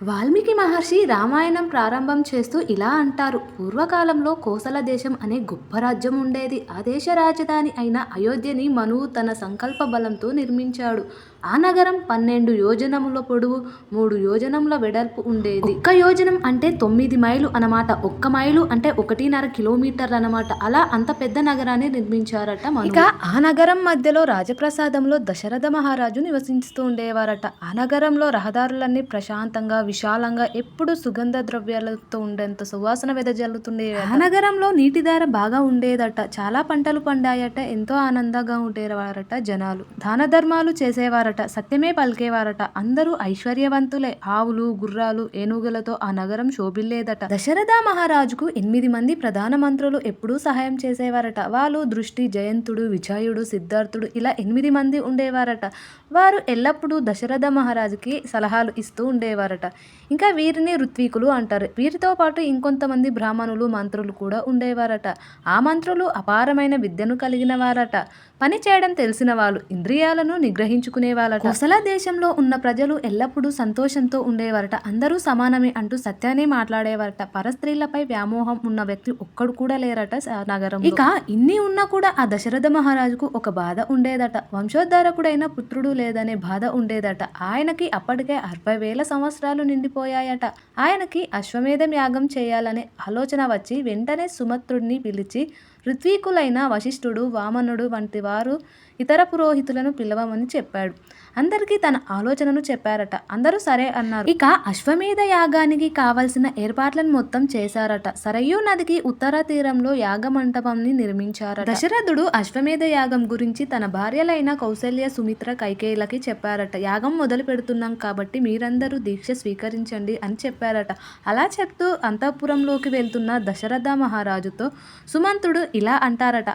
వాల్మీకి మహర్షి రామాయణం ప్రారంభం చేస్తూ ఇలా అంటారు. పూర్వకాలంలో కోసల దేశం అనే గొప్ప రాజ్యం ఉండేది. ఆ దేశ రాజధాని అయిన అయోధ్యని మనువు తన సంకల్ప బలంతో నిర్మించాడు. ఆ నగరం పన్నెండు యోజనముల పొడవు మూడు యోజనముల వెడల్పు ఉండేది. ఒక్క యోజనం అంటే తొమ్మిది మైలు అన్నమాట. ఒక్క మైలు అంటే ఒకటిన్నర కిలోమీటర్లు అన్నమాట అలా అంత పెద్ద నగరాన్ని నిర్మించారట. ఇక ఆ నగరం మధ్యలో రాజప్రసాదంలో దశరథ మహారాజు నివసిస్తూ ఉండేవారట. ఆ నగరంలో రహదారులన్నీ ప్రశాంతంగా విశాలంగా ఎప్పుడు సుగంధ ద్రవ్యాలతో ఉండేంత సువాసన వెదజల్లుతుండే ఆ నగరంలో నీటి ధార బాగా ఉండేదట. చాలా పంటలు పండాయట. ఎంతో ఆనందంగా ఉండేవారట జనాలు. దాన ధర్మాలు చేసేవారట. సత్యమే పలికేవారట. అందరూ ఐశ్వర్యవంతులే. ఆవులు గుర్రాలు ఏనుగులతో ఆ నగరం శోభిల్లేదట. దశరథ మహారాజుకు ఎనిమిది మంది ప్రధాన మంత్రులు ఎప్పుడూ సహాయం చేసేవారట. వాళ్ళు దృష్టి జయంతుడు విజయుడు సిద్ధార్థుడు ఇలా ఎనిమిది మంది ఉండేవారట. వారు ఎల్లప్పుడూ దశరథ మహారాజుకి సలహాలు ఇస్తూ ఉండేవారట. ఇంకా వీరిని ఋత్వీకులు అంటారు. వీరితో పాటు ఇంకొంతమంది బ్రాహ్మణులు మంత్రులు కూడా ఉండేవారట. ఆ మంత్రులు అపారమైన విద్యను కలిగిన వారట. పని చేయడం తెలిసిన వాళ్ళు ఇంద్రియాలను నిగ్రహించుకునే నిగ్రహించుకునేవాళ్ళట కోసల దేశంలో ఉన్న ప్రజలు ఎల్లప్పుడూ సంతోషంతో ఉండేవారట. అందరూ సమానమే అంటూ సత్యాన్ని మాట్లాడేవారట. పరస్త్రీలపై వ్యామోహం ఉన్న వ్యక్తి ఒక్కడు కూడా లేరట నగరం ఇక ఇన్ని ఉన్నా కూడా ఆ దశరథ మహారాజుకు ఒక బాధ ఉండేదట. వంశోద్ధారకుడైన పుత్రుడు లేదనే బాధ ఉండేదట. ఆయనకి అప్పటికే అరవై వేల సంవత్సరాలు నిండిపోయాయట. ఆయనకి అశ్వమేధం యాగం చేయాలనే ఆలోచన వచ్చి వెంటనే సుమత్రుడిని పిలిచి ఋత్వీకులైన వశిష్ఠుడు వామనుడు వంటి వారు ఇతర పురోహితులను పిలవమని చెప్పాడు. అందరికీ తన ఆలోచనను చెప్పారట. అందరూ సరే అన్నారు. ఇక అశ్వమేధ యాగానికి కావలసిన ఏర్పాట్లను మొత్తం చేశారట. సరయూ నదికి ఉత్తర తీరంలో యాగ మంటపంని నిర్మించారట. దశరథుడు అశ్వమేధ యాగం గురించి తన భార్యలైన కౌశల్య సుమిత్ర కైకేయులకి చెప్పారట. యాగం మొదలు పెడుతున్నాం కాబట్టి మీరందరూ దీక్ష స్వీకరించండి అని చెప్పారట. అలా చెప్తూ అంతఃపురంలోకి వెళ్తున్న దశరథ మహారాజుతో సుమంతుడు ఇలా అంటారట.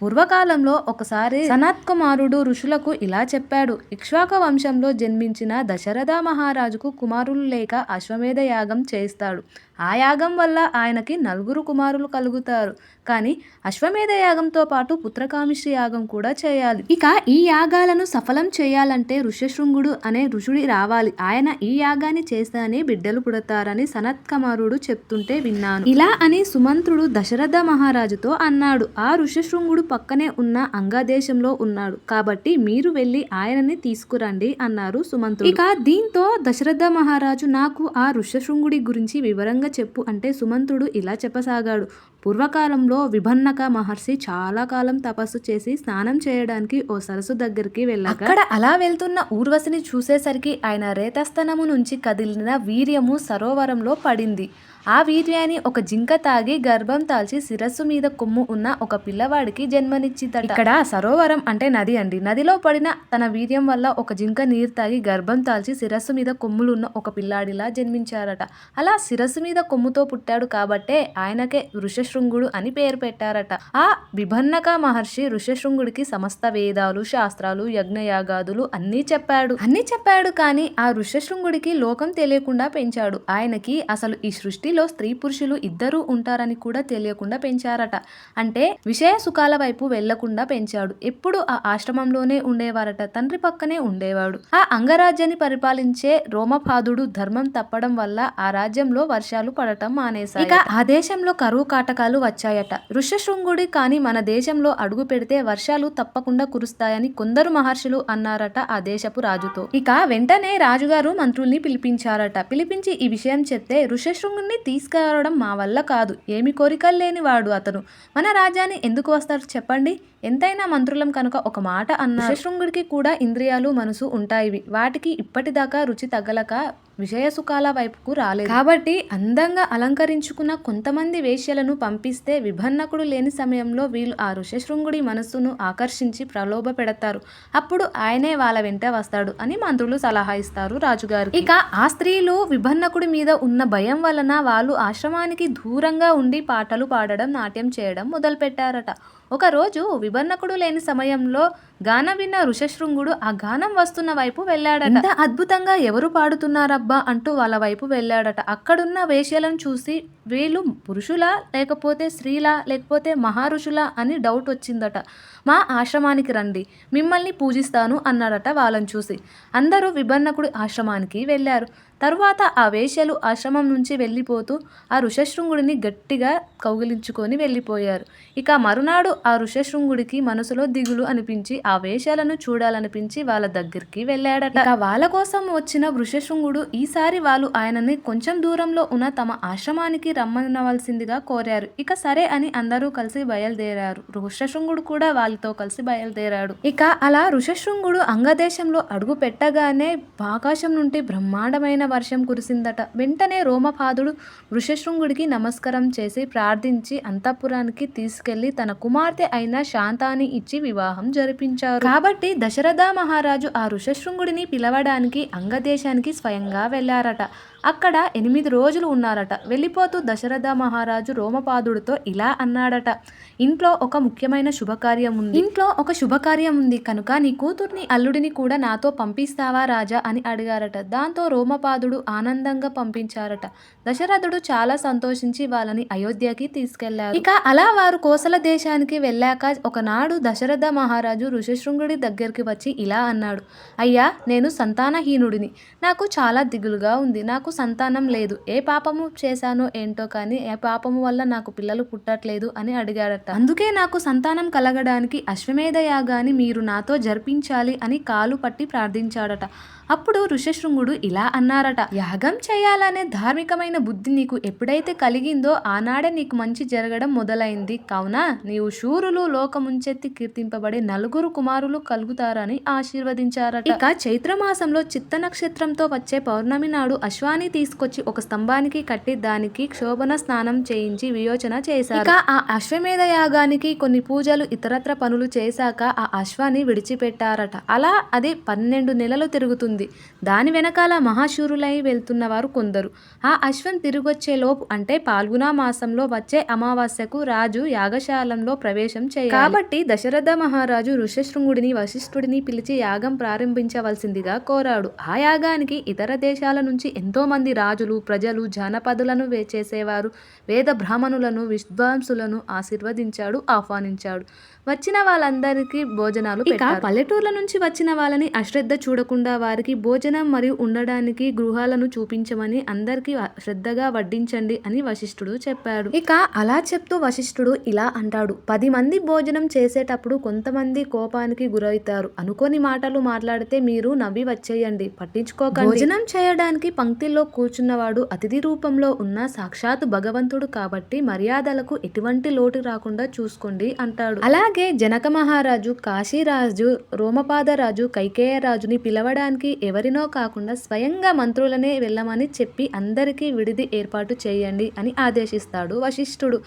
పూర్వకాలంలో ఒకసారి సనత్ కుమారుడు ఋషులకు ఇలా చెప్పాడు. ఇక్ష్వాక వంశంలో జన్మించిన దశరథ మహారాజుకు కుమారులు లేక అశ్వమేధ యాగం చేస్తాడు. ఆ యాగం వల్ల ఆయనకి నలుగురు కుమారులు కలుగుతారు. కానీ అశ్వమేధ యాగంతో పాటు పుత్రకామిష్టి యాగం కూడా చేయాలి. ఇక ఈ యాగాలను సఫలం చేయాలంటే ఋష్యశృంగుడు అనే ఋషుడి రావాలి. ఆయన ఈ యాగాన్ని చేస్తానే బిడ్డలు పుడతారని సనత్ కుమారుడు చెప్తుంటే విన్నాను. ఇలా అని సుమంత్రుడు దశరథ మహారాజుతో అన్నాడు. ఆ ఋష్యశృంగుడు పక్కనే ఉన్న అంగదేశంలో ఉన్నాడు. కాబట్టి మీరు వెళ్ళి ఆయనని తీసుకురండి అన్నారు సుమంత్రుడు. ఇక దీంతో దశరథ మహారాజు నాకు ఆ ఋష్యశృంగుడి గురించి వివరంగా చెప్పు అంటే సుమంత్రుడు ఇలా చెప్పసాగాడు. పూర్వకాలంలో విభన్నక మహర్షి చాలా కాలం తపస్సు చేసి స్నానం చేయడానికి ఓ సరస్సు దగ్గరికి వెళ్ళాక అక్కడ అలా వెళ్తున్న ఊర్వశిని చూసేసరికి ఆయన రేతస్థనము నుంచి కదిలిన వీర్యము సరోవరంలో పడింది. ఆ వీర్యాన్ని ఒక జింక తాగి గర్భం తాల్చి శిరస్సు మీద కొమ్ము ఉన్న ఒక పిల్లవాడికి జన్మనిచ్చిందట. ఇక్కడ సరోవరం అంటే నది అండి. నదిలో పడిన తన వీర్యం వల్ల ఒక జింక నీరు తాగి గర్భం తాల్చి శిరస్సు మీద కొమ్ములు ఉన్న ఒక పిల్లాడిలా జన్మించారట. అలా శిరస్సు మీద కొమ్ముతో పుట్టాడు కాబట్టే ఆయనకే ఋషశృంగుడు అని పేరు పెట్టారట. ఆ విభన్నక మహర్షి ఋషశృంగుడికి సమస్త వేదాలు శాస్త్రాలు యజ్ఞయాగాదులు అన్నీ చెప్పాడు. అన్నీ చెప్పాడు కానీ ఆ ఋషశృంగుడికి లోకం తెలియకుండా పెంచాడు. ఆయనకి అసలు ఈ సృష్టి ఇంటిలో స్త్రీ పురుషులు ఇద్దరూ ఉంటారని కూడా తెలియకుండా పెంచారట. అంటే విషయ సుఖాల వైపు వెళ్ళకుండా పెంచాడు. ఎప్పుడు ఆ ఆశ్రమంలోనే ఉండేవారట. తండ్రి పక్కనే ఉండేవాడు. ఆ అంగరాజ్యాన్ని పరిపాలించే రోమపాదుడు ధర్మం తప్పడం వల్ల ఆ రాజ్యంలో వర్షాలు పడటం మానేశాయి. ఇక ఆ దేశంలో కరువు కాటకాలు వచ్చాయట. ఋషశృంగుడి కానీ మన దేశంలో అడుగు పెడితే వర్షాలు తప్పకుండా కురుస్తాయని కొందరు మహర్షులు అన్నారట ఆ దేశపు రాజుతో. ఇక వెంటనే రాజుగారు మంత్రుల్ని పిలిపించారట. పిలిపించి ఈ విషయం చెప్తే ఋషశృంగుడిని తీసుకురావడం మా వల్ల కాదు. ఏమి కోరికలు లేని వాడు అతను. మన రాజ్యాన్ని ఎందుకు వస్తారు చెప్పండి? ఎంతైనా మంత్రులం కనుక ఒక మాట అన్నారు. శృంగుడికి కూడా ఇంద్రియాలు మనసు ఉంటాయి వాటికి ఇప్పటిదాకా రుచి తగలక విషయ సుఖాల వైపుకు రాలేదు. కాబట్టి అందంగా అలంకరించుకున్న కొంతమంది వేష్యలను పంపిస్తే విభన్నకుడు లేని సమయంలో వీళ్ళు ఆ ఋషశృంగుడి మనస్సును ఆకర్షించి ప్రలోభ పెడతారు. అప్పుడు ఆయనే వాళ్ళ వెంట వస్తాడు అని మంత్రులు సలహా ఇస్తారు రాజుగారు ఇక ఆ స్త్రీలు విభన్నకుడి మీద ఉన్న భయం వలన వాళ్ళు ఆశ్రమానికి దూరంగా ఉండి పాటలు పాడడం నాట్యం చేయడం మొదలుపెట్టారట. ఒకరోజు విభన్నకుడు లేని సమయంలో గానం విన్న ఋషశృంగుడు ఆ గానం వస్తున్న వైపు వెళ్ళాడట. ఇంత అద్భుతంగా ఎవరు పాడుతున్నారబ్బా అంటూ వాళ్ళ వైపు వెళ్ళాడట. అక్కడున్న వేశ్యలను చూసి వీళ్ళు పురుషులా లేకపోతే స్త్రీలా లేకపోతే మహారుషులా అని డౌట్ వచ్చిందట. మా ఆశ్రమానికి రండి మిమ్మల్ని పూజిస్తాను అన్నాడట వాళ్ళని చూసి. అందరూ విభన్నకుడి ఆశ్రమానికి వెళ్ళారు. తరువాత ఆ వేశ్యలు ఆశ్రమం నుంచి వెళ్ళిపోతూ ఆ ఋషశృంగుడిని గట్టిగా కౌగిలించుకొని వెళ్ళిపోయారు. ఇక మరునాడు ఆ ఋషశృంగుడికి మనసులో దిగులు అనిపించి ఆ వేషాలను చూడాలనిపించి వాళ్ళ దగ్గరికి వెళ్ళాడట. వాళ్ళ కోసం వచ్చిన వృషశృంగుడు ఈసారి వాళ్ళు ఆయనని కొంచెం దూరంలో ఉన్న తమ ఆశ్రమానికి రమ్మనవలసిందిగా కోరారు. ఇక సరే అని అందరూ కలిసి బయలుదేరారు. ఋషశృంగుడు కూడా వాళ్ళతో కలిసి బయలుదేరాడు. ఇక అలా ఋషశృంగుడు అంగదేశంలో అడుగు పెట్టగానే ఆకాశం నుండి బ్రహ్మాండమైన వర్షం కురిసిందట. వెంటనే రోమపాదుడు ఋషశృంగుడికి నమస్కారం చేసి ప్రార్థించి అంతఃపురానికి తీసుకెళ్ళి తన కుమార్తె అయిన శాంతాని ఇచ్చి వివాహం జరిపించారు. కాబట్టి దశరథ మహారాజు ఆ ఋషశృంగుడిని పిలవడానికి అంగదేశానికి స్వయంగా వెళ్ళారట. అక్కడ ఎనిమిది రోజులు ఉన్నారట. వెళ్ళిపోతూ దశరథ మహారాజు రోమపాదుడితో ఇలా అన్నాడట. ఇంట్లో ఒక ముఖ్యమైన శుభకార్యం ఉంది. ఇంట్లో ఒక శుభకార్యం ఉంది. కనుక నీ కూతుర్ని అల్లుడిని కూడా నాతో పంపిస్తావా రాజా అని అడిగారట. దాంతో రోమపాదుడు ఆనందంగా పంపించారట. దశరథుడు చాలా సంతోషించి వాళ్ళని అయోధ్యకి తీసుకెళ్ళారు. ఇక అలా వారు కోసల దేశానికి వెళ్ళాక ఒకనాడు దశరథ మహారాజు ఋషశృంగుడి దగ్గరికి వచ్చి ఇలా అన్నాడు. అయ్యా నేను సంతానహీనుడిని. నాకు చాలా దిగులుగా ఉంది. నాకు నాకు సంతానం లేదు. ఏ పాపము చేశానో ఏంటో కానీ ఏ పాపము వల్ల నాకు పిల్లలు పుట్టట్లేదు అని అడిగాడట. అందుకే నాకు సంతానం కలగడానికి అశ్వమేధ యాగాన్ని మీరు నాతో జరిపించాలి అని కాలు పట్టి ప్రార్థించాడట. అప్పుడు ఋషశృంగుడు ఇలా అన్నారట యాగం చేయాలనే ధార్మికమైన బుద్ధి నీకు ఎప్పుడైతే కలిగిందో ఆనాడే నీకు మంచి జరగడం మొదలైంది. కావున నీవు శూరులు లోకముంచెత్తి కీర్తింపబడే నలుగురు కుమారులు కలుగుతారని ఆశీర్వదించారట. ఇక చైత్రమాసంలో చిత్త నక్షత్రంతో వచ్చే పౌర్ణమి నాడు అశ్వాన్ని తీసుకొచ్చి ఒక స్తంభానికి కట్టి దానికి క్షోభన స్నానం చేయించి వియోచన చేశారు. ఇక ఆ అశ్వమేధ యాగానికి కొన్ని పూజలు ఇతరత్ర పనులు చేశాక ఆ అశ్వాన్ని విడిచిపెట్టారట. అలా అది పన్నెండు నెలలు తిరుగుతుంది. దాని వెనకాల మహాశూరులై వెళ్తున్న వారు కొందరు. ఆ అశ్వం తిరిగొచ్చేలోపు అంటే పాల్గునా మాసంలో వచ్చే అమావాస్యకు రాజు యాగశాలంలో ప్రవేశం చేయాలి. కాబట్టి దశరథ మహారాజు ఋషశృంగుడిని వశిష్ఠుడిని పిలిచి యాగం ప్రారంభించవలసిందిగా కోరాడు. ఆ యాగానికి ఇతర దేశాల నుంచి ఎంతో మంది రాజులు ప్రజలు జానపదులను వే- చేసేవారు. వేద బ్రాహ్మణులను విద్వాంసులను ఆశీర్వదించాడు ఆహ్వానించాడు. వచ్చిన వాళ్ళందరికీ భోజనాలు ఇక పల్లెటూర్ల నుంచి వచ్చిన వాళ్ళని అశ్రద్ధ చూడకుండా వారికి భోజనం మరియు ఉండడానికి గృహాలను చూపించమని అందరికీ శ్రద్ధగా వడ్డించండి అని వశిష్ఠుడు చెప్పాడు. ఇక అలా చెప్తూ వశిష్ఠుడు ఇలా అంటాడు. పది మంది భోజనం చేసేటప్పుడు కొంతమంది కోపానికి గురవుతారు. అనుకోని మాటలు మాట్లాడితే మీరు నవ్వి వచ్చేయండి. పట్టించుకోకండి. భోజనం చేయడానికి పంక్తిలో కూర్చున్నవాడు అతిథి రూపంలో ఉన్న సాక్షాత్ భగవంతుడు కాబట్టి మర్యాదలకు ఎటువంటి లోటు రాకుండా చూసుకోండి అంటాడు. అలాగే జనక మహారాజు కాశీరాజు రోమపాదరాజు కైకేయరాజుని పిలవడానికి ఎవరినో కాకుండా స్వయంగా మంత్రులనే వెళ్ళమని చెప్పి అందరికీ విడిది ఏర్పాటు చేయండి అని ఆదేశిస్తాడు వశిష్ఠుడు.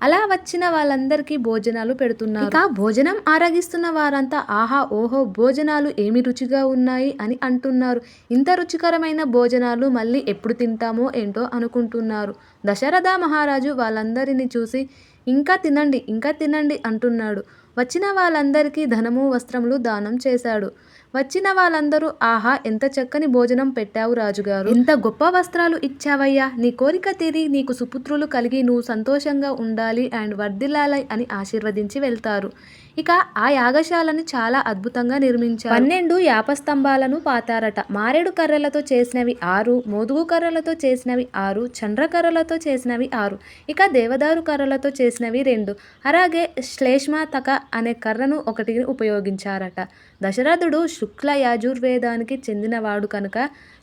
అలా వచ్చిన వాళ్ళందరికీ భోజనాలు పెడుతున్నారు. ఇక భోజనం ఆరగిస్తున్న వారంతా ఆహా ఓహో భోజనాలు ఏమి రుచిగా ఉన్నాయి అని అంటున్నారు. ఇంత రుచికరమైన భోజనాలు మళ్ళీ ఎప్పుడు తింటామో ఏంటో అనుకుంటున్నారు దశరథ మహారాజు వాళ్ళందరినీ చూసి ఇంకా తినండి ఇంకా తినండి అంటున్నాడు. వచ్చిన వాళ్ళందరికీ ధనము వస్త్రములు దానం చేశాడు. వచ్చిన వాళ్ళందరూ ఆహా ఎంత చక్కని భోజనం పెట్టావు రాజుగారు. ఎంత గొప్ప వస్త్రాలు ఇచ్చావయ్యా. నీ కోరిక తీరి నీకు సుపుత్రులు కలిగి నువ్వు సంతోషంగా ఉండాలి అండ్ వర్ధిల్లాలి అని ఆశీర్వదించి వెళ్తారు. ఇక ఆ యాగశాలని చాలా అద్భుతంగా నిర్మించారు. పన్నెండు యాపస్తంభాలను పాతారట. మారేడు కర్రలతో చేసినవి ఆరు మోదుగు కర్రలతో చేసినవి ఆరు చండ్ర కర్రలతో చేసినవి ఆరు ఇక దేవదారు కర్రలతో చేసినవి రెండు. అలాగే శ్లేష్మాతక అనే కర్రను ఒకటిని ఉపయోగించారట. దశరథుడు శుక్ల యాజుర్వేదానికి చెందినవాడు కనుక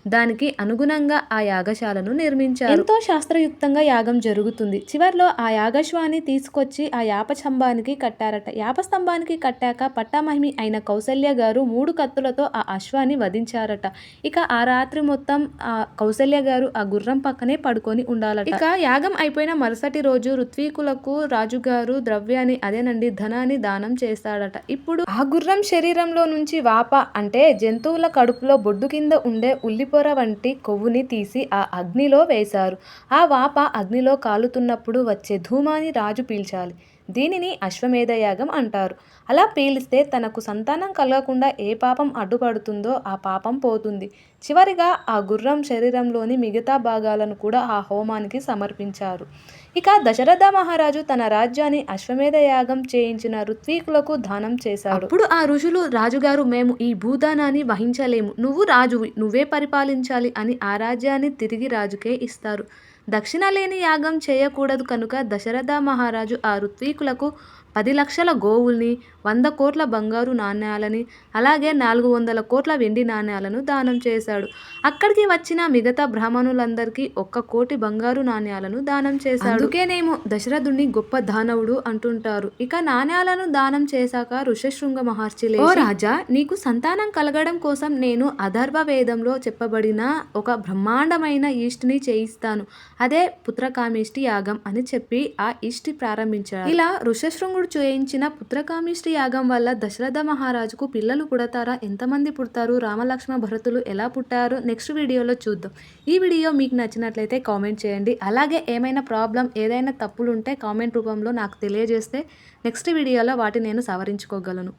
దానికి అనుగుణంగా ఆ యాగశాలను నిర్మించారు. ఎంతో శాస్త్రయుక్తంగా యాగం జరుగుతుంది. చివర్లో ఆ యాగశ్వాన్ని తీసుకొచ్చి ఆ యాపస్తంభానికి కట్టారట. యాపస్తంభానికి కట్టాక పట్టామహిమి అయిన కౌసల్య గారు మూడు కత్తులతో ఆ అశ్వాన్ని వధించారట. ఇక ఆ రాత్రి మొత్తం ఆ కౌసల్య గారు ఆ గుర్రం పక్కనే పడుకొని ఉండాలట. ఇక యాగం అయిపోయిన మరుసటి రోజు ఋత్వీకులకు రాజుగారు ద్రవ్యాన్ని అదేనండి ధనాన్ని దానం చేస్తాడట. ఇప్పుడు ఆ గుర్రం శరీరంలో నుంచి వాప అంటే జంతువుల కడుపులో బొడ్డు కింద ఉండే ఉల్లిపొర వంటి కొవ్వుని తీసి ఆ అగ్నిలో వేశారు. ఆ వాప అగ్నిలో కాలుతున్నప్పుడు వచ్చే ధూమాన్ని రాజు పీల్చాలి. దీనిని అశ్వమేధ యాగం అంటారు. అలా పీలిస్తే తనకు సంతానం కలగకుండా ఏ పాపం అడ్డుపడుతుందో ఆ పాపం పోతుంది. చివరిగా ఆ గుర్రం శరీరంలోని మిగతా భాగాలను కూడా ఆ హోమానికి సమర్పించారు. ఇక దశరథ మహారాజు తన రాజ్యాన్ని అశ్వమేధ యాగం చేయించిన ఋత్వీకులకు దానం చేశాడు. అప్పుడు ఆ ఋషులు రాజుగారు మేము ఈ భూదానాన్ని వహించలేము. నువ్వు రాజువి నువ్వే పరిపాలించాలి అని ఆ రాజ్యాన్ని తిరిగి రాజుకే ఇస్తారు. దక్షిణ లేని యాగం చేయకూడదు కనుక దశరథ మహారాజు ఆ ఋత్వీకులకు పది లక్షల గోవుల్ని వంద కోట్ల బంగారు నాణ్యాలని అలాగే నాలుగు వందల కోట్ల వెండి నాణ్యాలను దానం చేశాడు. అక్కడికి వచ్చిన మిగతా బ్రాహ్మణులందరికీ ఒక్క కోటి బంగారు నాణ్యాలను దానం చేశాడు. అందుకేనేమో దశరథుడిని గొప్ప దానవుడు అంటుంటారు. ఇక నాణ్యాలను దానం చేశాక ఋషశృంగ మహర్షి ఓ రాజా నీకు సంతానం కలగడం కోసం నేను అధర్వ వేదంలో చెప్పబడిన ఒక బ్రహ్మాండమైన ఈష్టిని చేయిస్తాను. అదే పుత్రకామేష్టి యాగం అని చెప్పి ఆ ఈష్టి ప్రారంభించాడు. ఇలా ఋషశృంగుడు చేయించిన పుత్రకామేష్టి యాగం వల్ల దశరథ మహారాజుకు పిల్లలు పుడతారా? ఎంతమంది పుడతారు? రామలక్ష్మణ భరతులు ఎలా పుట్టారో? నెక్స్ట్ వీడియోలో చూద్దాం. ఈ వీడియో మీకు నచ్చినట్లయితే కామెంట్ చేయండి. అలాగే ఏమైనా ప్రాబ్లం ఏదైనా తప్పులు ఉంటే కామెంట్ రూపంలో నాకు తెలియజేస్తే నెక్స్ట్ వీడియోలో వాటిని నేను సవరించుకోగలను.